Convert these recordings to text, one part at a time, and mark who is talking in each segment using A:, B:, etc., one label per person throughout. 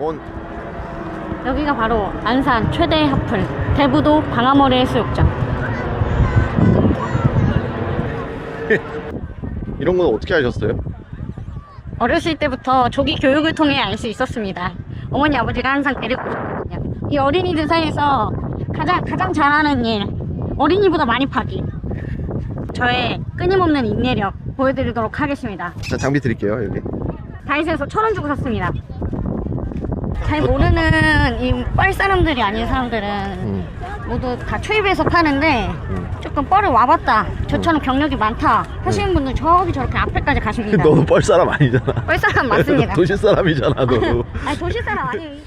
A: 온.
B: 여기가 바로 안산 최대 하플 대부도 방아머리 해수욕장.
A: 이런 건 어떻게 하셨어요?
B: 어렸을 때부터 조기 교육을 통해 알 수 있었습니다. 어머니 아버지가 항상 데리고 오셨거든요. 이 어린이들 사이에서 가장 가장 잘하는 일 어린이보다 많이 파기. 저의 끊임없는 인내력 보여드리도록 하겠습니다.
A: 자, 장비 드릴게요, 여기.
B: 다이소에서 천 원 주고 샀습니다. 잘 모르는 이 뻘 사람들이 아닌 사람들은
A: 음.
B: 모두 다 초입해서 파는데
A: 음.
B: 조금 뻘을 와봤다. 저처럼 경력이 많다. 하시는 분들 저기 저렇게 앞에까지 가십니다.
A: 너도 뻘 사람 아니잖아.
B: 뻘 사람 맞습니다.
A: 도시 사람이잖아, 너도.
B: 아니 도시 사람 아니에요.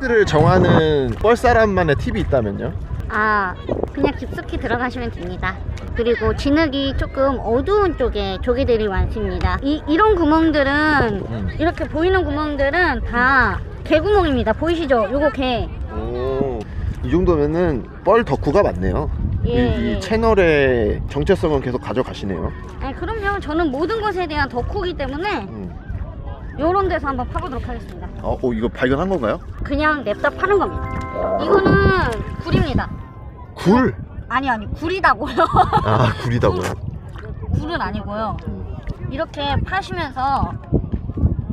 A: 를 정하는 뻘 사람만의 팁이 있다면요?
B: 아 그냥 깊숙이 들어가시면 됩니다. 그리고 진흙이 조금 어두운 쪽에 조개들이 많습니다. 이 이런 구멍들은
A: 음.
B: 이렇게 보이는 구멍들은 다 개구멍입니다. 보이시죠? 요거 개.
A: 오, 이 정도면은 뻘 덕후가 많네요.
B: 예,
A: 이, 이
B: 예.
A: 채널의 정체성은 계속 가져가시네요.
B: 아니 그럼요. 저는 모든 것에 대한 덕후기 때문에
A: 음.
B: 요런 데서 한번 파보도록 하겠습니다.
A: 어, 어, 이거 발견한 건가요?
B: 그냥 냅다 파는 겁니다. 이거는 굴입니다.
A: 굴!
B: 아니 아니 굴이다고요.
A: 아, 굴이다고요?
B: 굴은 아니고요.
A: 음.
B: 이렇게 파시면서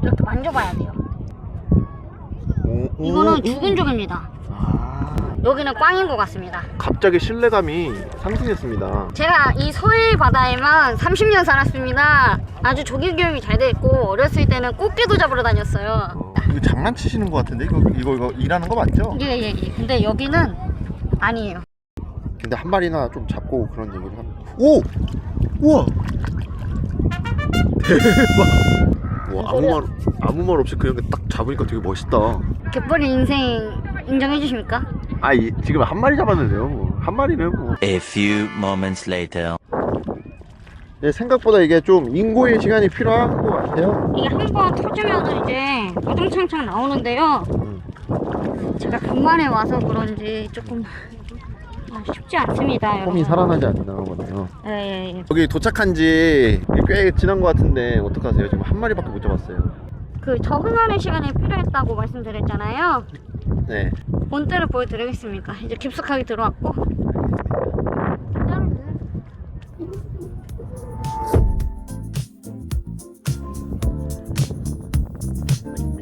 B: 이렇게 만져봐야 돼요.
A: 오, 오,
B: 이거는
A: 오.
B: 죽은 조개입니다.
A: 아,
B: 여기는 꽝인 것 같습니다.
A: 갑자기 신뢰감이 상승했습니다.
B: 제가 이 서해 바다에만 30년 살았습니다. 아주 조기 교육이 잘 돼 있고 어렸을 때는 꽃게도 잡으러 다녔어요.
A: 어, 이거 장난치시는 것 같은데 이거 이거 이거 일하는 거 맞죠?
B: 예예 예. 근데 여기는 아니에요.
A: 근데 한 마리나 좀 잡고 그런 얘기를 하면 오! 우와! 대박! 와 아무 말 아무 말 없이 그냥 딱 잡으니까 되게 멋있다.
B: 갯벌의 인생 인정해 주십니까?
A: 아 이, 지금 한 마리 잡았는데요. 뭐. 한 마리는 뭐.
C: A few moments later.
A: 예, 생각보다 이게 좀 인고의 시간이 필요한 것 같아요.
B: 이게 한 번 터지면 이제 우당창창 나오는데요.
A: 음.
B: 제가 간만에 와서 그런지 조금 아, 쉽지 않습니다.
A: 폼이
B: 여러분.
A: 살아나지 않나 보네요.
B: 예, 예, 예.
A: 여기 도착한 지 꽤 지난 것 같은데 어떡하세요? 지금 한 마리밖에 못 잡았어요.
B: 그 적응하는 시간이 필요했다고 말씀드렸잖아요.
A: 네.
B: 본때를 보여드리겠습니다. 이제 깊숙하게 들어왔고.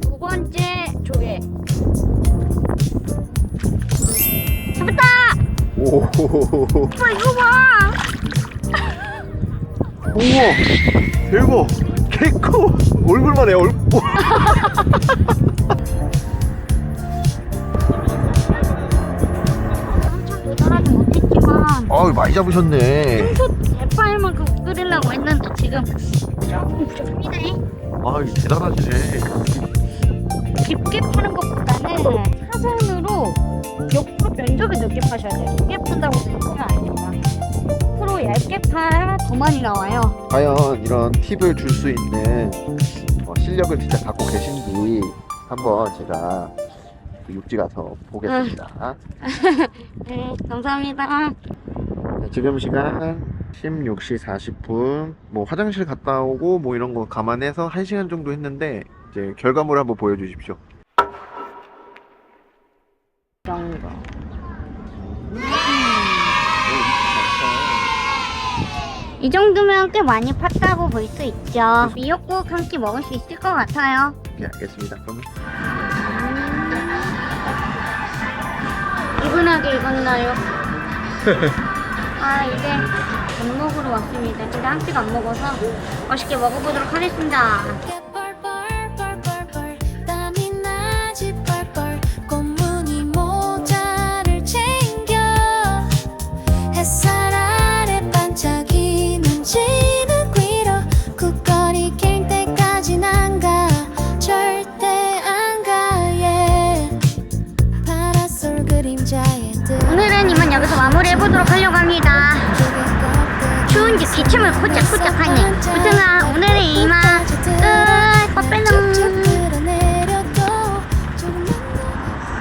B: 두 번째 조개. 잡았다!
A: 오.
B: 오빠 이거 봐!
A: 우와 대박 개커 얼굴만 해 얼굴
B: 엄청 모자라지 못했지만
A: 아 많이 잡으셨네
B: 생수 대파일만큼 끓이려고 했는데 지금 조금 부족합니다.
A: 아 대단하시네
B: 깊게 파는 것보다는 사선으로 옆으로 면적을 넓게 파셔야 돼요. 깊게 판다고 생각하면 안. 프로 얇게 파야 더 많이 나와요.
A: 과연 이런 팁을 줄 수 있는 어, 실력을 진짜 갖고 계신지 한번 제가 그 육지 가서 보겠습니다
B: 네, 감사합니다.
A: 네, 지금 시간 16시 40분 뭐 화장실 갔다 오고 뭐 이런 거 감안해서 1시간 정도 했는데 이제 결과물을 한번 보여주십시오
B: 이 정도. 이 정도면 꽤 많이 팠다고 볼 수 있죠. 미역국 한 끼 먹을 수 있을 것 같아요.
A: 네 알겠습니다 그러면
B: 이분하게 익었나요? 아 이제 밥 먹으러 왔습니다. 근데 한 끼도 안 먹어서 맛있게 먹어보도록 하겠습니다. 집 기침을 콧짝콧짝 하네. 무등아 오늘의 이만 끝. 뽀빼놈.